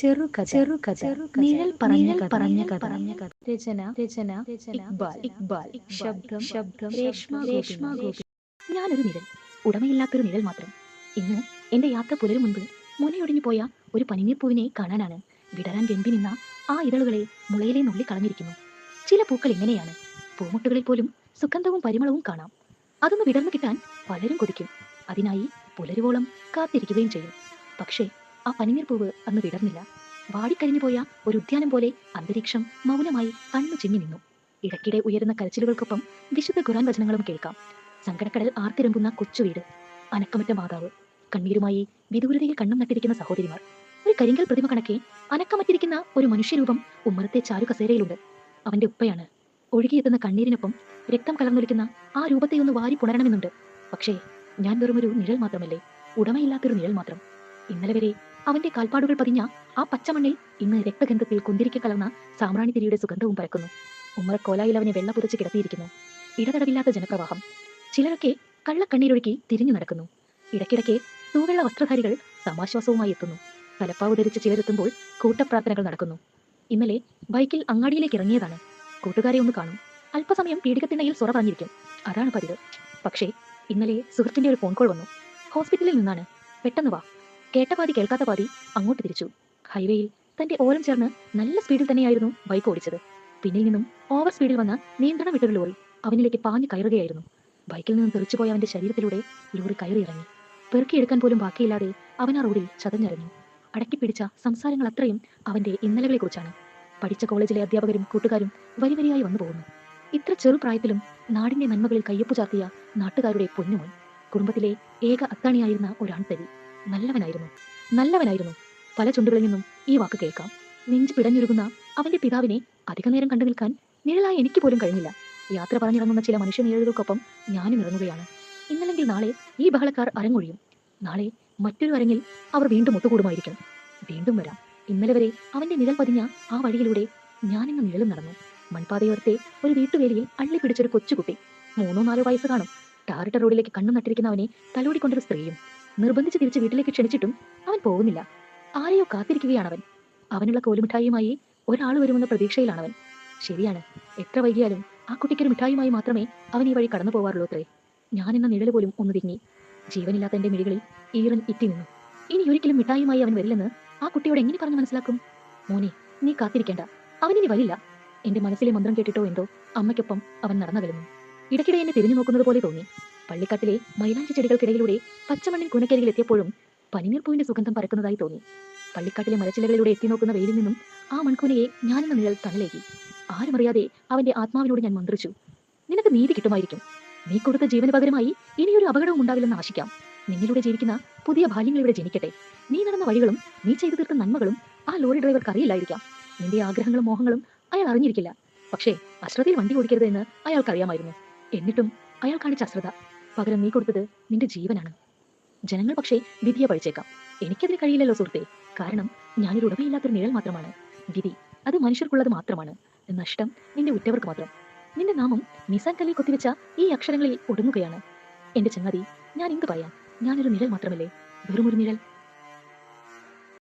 ചെറുകഥ ചെറുകഥ നിഴൽ പറഞ്ഞ പറഞ്ഞ കഥ. പറഞ്ഞ കഥ. രചന. രചന. രചന. ഇക്ബാൽ. ഇക്ബാൽ. ശബ്ദം. ശബ്ദം. രേഷ്മ രേഷ്മ ഞാനൊരു നിഴൽ. ഉടമയില്ലാത്തൊരു നിഴൽ മാത്രം. ഇന്ന് എന്റെ യാത്ര പുലരും മുൻപ് മുനയൊടിഞ്ഞു പോയ ഒരു പനിനീർപ്പൂവിനെ കാണാനാണ് വിടരാൻ വെമ്പി നിന്ന ആ ഇതളുകളെ മുളയിലെ നുള്ളി കളഞ്ഞിരിക്കുന്നു. ചില പൂക്കൾ ഇങ്ങനെയാണ്. പൂമുട്ടുകളിൽ പോലും സുഗന്ധവും പരിമളവും കാണാം. അതൊന്ന് വിടർന്നു കിട്ടാൻ പലരും കൊതിക്കും. അതിനായി പുലരുവോളം കാത്തിരിക്കുകയും ചെയ്യും. പക്ഷേ ആ പനിനീർപ്പൂവ് അന്ന് വിടർന്നില്ല. വാടിക്കഴിഞ്ഞു പോയ ഒരു ഉദ്യാനം പോലെ അന്തരീക്ഷം മൗനമായി കണ്ണു ചിമ്മി നിന്നു. ഇടയ്ക്കിടെ ഉയരുന്ന കരച്ചിലുകൾക്കൊപ്പം വിശുദ്ധ ഖുറാൻ വചനങ്ങളും കേൾക്കാം. സങ്കടക്കടൽ ആർത്തിരമ്പുന്ന കൊച്ചുവീട് അനക്കമറ്റ മാതാവ്. കണ്ണീരുമായി വിദൂരതയിൽ കണ്ണും നട്ടിരിക്കുന്ന സഹോദരിമാർ. ഒരു കരിങ്കൽ പ്രതിമ കണക്കെ അനക്കമറ്റിരിക്കുന്ന ഒരു മനുഷ്യരൂപം ഉമ്മറത്തെ ചാരു കസേരയിലുണ്ട് അവന്റെ ഉപ്പയാണ്. ഒഴുകിയെത്തുന്ന കണ്ണീരിനൊപ്പം രക്തം കലർന്നൊലിക്കുന്ന ആ രൂപത്തെ ഒന്ന് വാരി പുണരണമെന്നുണ്ട്. പക്ഷേ ഞാൻ വെറുമൊരു നിഴൽ മാത്രമല്ലേ? ഉടമയില്ലാത്തൊരു നിഴൽ മാത്രം. ഇന്നലെ വരെ അവന്റെ കാൽപ്പാടുകൾ പതിഞ്ഞ ആ പച്ചമണ്ണിൽ ഇന്ന് രക്തഗന്ധത്തിൽ കുന്തിരിക്ക കലർന്ന സാമ്രാണി തിരിയുടെ സുഗന്ധവും പരക്കുന്നു. ഉമ്മറക്കോലായിൽ അവനെ വെള്ള പുതച്ച് കിടത്തിയിരിക്കുന്നു. ഇടതടവില്ലാത്ത ജനപ്രവാഹം. ചിലരൊക്കെ കള്ളക്കണ്ണീരൊഴുക്കി തിരിഞ്ഞു നടക്കുന്നു. ഇടയ്ക്കിടയ്ക്ക് തൂവെള്ള വസ്ത്രധാരികൾ സമാശ്വാസവുമായി എത്തുന്നു. തലപ്പാവ് ധരിച്ച് ചിലരെത്തുമ്പോൾ കൂട്ടപ്രാർത്ഥനകൾ നടക്കുന്നു. ഇന്നലെ ബൈക്കിൽ അങ്ങാടിയിലേക്ക് ഇറങ്ങിയതാണ്. കൂട്ടുകാരെ ഒന്ന് കാണും. അല്പസമയം പീഡികത്തിണ്ണയിൽ സുറ പറഞ്ഞിരിക്കും അതാണ് പതിവ്. പക്ഷേ ഇന്നലെ സുഹൃത്തിന്റെ ഒരു ഫോൺ കോൾ വന്നു. ഹോസ്പിറ്റലിൽ നിന്നാണ്. പെട്ടെന്ന് വാ. കേട്ട പാതി കേൾക്കാത്ത പാതി അങ്ങോട്ട് തിരിച്ചു. ഹൈവേയിൽ തന്റെ ഓരം ചേർന്ന് നല്ല സ്പീഡിൽ തന്നെയായിരുന്നു ബൈക്ക് ഓടിച്ചത്. പിന്നിൽ നിന്നും ഓവർ സ്പീഡിൽ വന്ന നിയന്ത്രണം വിട്ടൊരു ലോറി അവനിലേക്ക് പാഞ്ഞു കയറുകയായിരുന്നു. ബൈക്കിൽ നിന്നും തെറിച്ചുപോയ അവന്റെ ശരീരത്തിലൂടെ ലോറി കയറി ഇറങ്ങി. പെറുക്കിയെടുക്കാൻ പോലും ബാക്കിയില്ലാതെ അവൻ ആ റോഡിൽ ചതഞ്ഞറിഞ്ഞു അടക്കി പിടിച്ച സംസാരങ്ങൾ അത്രയും അവന്റെ ഇന്നലകളെക്കുറിച്ചാണ്. പഠിച്ച കോളേജിലെ അധ്യാപകരും കൂട്ടുകാരും വരിവരിയായി വന്നു പോകുന്നു. ഇത്ര ചെറുപ്രായത്തിലും നാടിന്റെ നന്മകളിൽ കയ്യൊപ്പു ചാർത്തിയ നാട്ടുകാരുടെ പൊന്നുമോൻ കുടുംബത്തിലെ ഏക അത്താണിയായിരുന്ന ഒരാൺതരി നല്ലവനായിരുന്നു. നല്ലവനായിരുന്നു. പല ചുണ്ടുകളിൽ നിന്നും ഈ വാക്ക് കേൾക്കാം. നെഞ്ച് പിടഞ്ഞൊരുകുന്ന അവന്റെ പിതാവിനെ അധികനേരം കണ്ടു നിൽക്കാൻ നിഴലായി എനിക്ക് പോലും കഴിഞ്ഞില്ല. യാത്ര പറഞ്ഞിറങ്ങുന്ന ചില മനുഷ്യ നിഴലുകൾക്കൊപ്പം ഞാനും ഇറങ്ങുകയാണ്. ഇന്നല്ലെങ്കിൽ നാളെ ഈ ബഹളക്കാർ അരങ്ങൊഴിയും. നാളെ മറ്റൊരു അരങ്ങിൽ അവർ വീണ്ടും ഒത്തുകൂടുമായിരിക്കും. വീണ്ടും വരാം. ഇന്നലെ വരെ അവന്റെ നിഴൽ പതിഞ്ഞ ആ വഴിയിലൂടെ ഞാനിന്ന് നിഴലും നടന്നു. മൺപാതയോരത്തെ ഒരു വീട്ടുവേലിയിൽ അള്ളി പിടിച്ചൊരു കൊച്ചുകുട്ടി. മൂന്നോ നാലോ വയസ്സ് കാണും. ടാറിട്ട റോഡിലേക്ക് കണ്ണു നട്ടിരിക്കുന്ന അവനെ തലോടിക്കൊണ്ടൊരു സ്ത്രീയും. നിർബന്ധിച്ച് തിരിച്ച് വീട്ടിലേക്ക് ക്ഷണിച്ചിട്ടും അവൻ പോകുന്നില്ല. ആരെയോ കാത്തിരിക്കുകയാണവൻ. അവനുള്ള കോലുമിഠായിയുമായി ഒരാൾ വരുമെന്ന പ്രതീക്ഷയിലാണവൻ. ശരിയാണ്. എത്ര വൈകിയാലും ആ കുട്ടിക്കൊരു മിഠായിയുമായി മാത്രമേ അവൻ ഈ വഴി കടന്നു പോവാറുള്ളൂ അത്രേ. ഞാൻ എന്ന നിഴൽ പോലും ഒന്ന് തിങ്ങി ജീവനില്ലാത്ത എന്റെ മിഴികളിൽ ഈറൻ ഇറ്റി നിന്നു. ഇനി ഒരിക്കലും മിഠായിയുമായി അവൻ വരില്ലെന്ന് ആ കുട്ടിയോട് എങ്ങനെ പറഞ്ഞു മനസ്സിലാക്കും? മോനെ നീ കാത്തിരിക്കേണ്ട. ഇനി വരില്ല. എന്റെ മനസ്സിലെ മന്ത്രം കേട്ടിട്ടോ എന്തോ അമ്മയ്ക്കൊപ്പം അവൻ നടന്നകലുന്നു. ഇടയ്ക്കിടെ എന്നെ തിരിഞ്ഞു നോക്കുന്നത് പോലെ തോന്നി. പള്ളിക്കാട്ടിലെ മൈലാഞ്ചി ചെടികൾക്കിടയിലൂടെ പച്ചമണ്ണിൻ കുനക്കരികിൽ എത്തിയപ്പോഴും പനിനീർപ്പൂവിന്റെ സുഗന്ധം പരക്കുന്നതായി തോന്നി. പള്ളിക്കാട്ടിലെ മരച്ചിലകളിലൂടെ എത്തി നോക്കുന്ന വെയിലിൽ നിന്നും ആ മൺകൂനയെ ഞാനെന്ന നിഴൽ തണലേകി. ആരുമറിയാതെ അവന്റെ ആത്മാവിനോട് ഞാൻ മന്ത്രിച്ചു. നിനക്ക് നീതി കിട്ടുമായിരിക്കും. നീ കൊടുത്ത ജീവന് പകരമായി ഇനിയൊരു അപകടവും ഉണ്ടാവില്ലെന്ന് ആശിക്കാം. നിന്നിലൂടെ ജീവിക്കുന്ന പുതിയ ബാല്യങ്ങൾ ജനിക്കട്ടെ. നീ നടന്ന വഴികളും നീ ചെയ്തു തീർത്ത നന്മകളും ആ ലോറി ഡ്രൈവർക്ക് അറിയില്ലായിരിക്കാം. നിന്റെ ആഗ്രഹങ്ങളും മോഹങ്ങളും അയാൾ അറിഞ്ഞിരിക്കില്ല. പക്ഷേ അശ്രദ്ധയിൽ വണ്ടി ഓടിക്കരുത് എന്ന് അയാൾക്ക് അറിയാമായിരുന്നു. എന്നിട്ടും അയാൾ കാണിച്ച അശ്രദ്ധ പകരം നീ കൊടുത്തത് നിന്റെ ജീവനാണ്. ജനങ്ങൾ പക്ഷേ വിധിയെ പഴിച്ചേക്കാം എനിക്കതിന് കഴിയില്ലല്ലോ സുഹൃത്തെ. കാരണം ഞാനൊരു ഉടമയില്ലാത്തൊരു നിഴൽ മാത്രമാണ്. വിധി അത് മനുഷ്യർക്കുള്ളത് മാത്രമാണ്. നഷ്ടം നിന്റെ ഉറ്റവർക്ക് മാത്രം. നിന്റെ നാമം നിസാൻ കല്ലിൽ കൊത്തിവെച്ച ഈ അക്ഷരങ്ങളിൽ ഒടുങ്ങുകയാണ്. എന്റെ ചങ്ങാതി ഞാൻ എന്ത് പറയാം? ഞാനൊരു നിഴൽ മാത്രമല്ലേ? വെറുമൊരു നിഴൽ?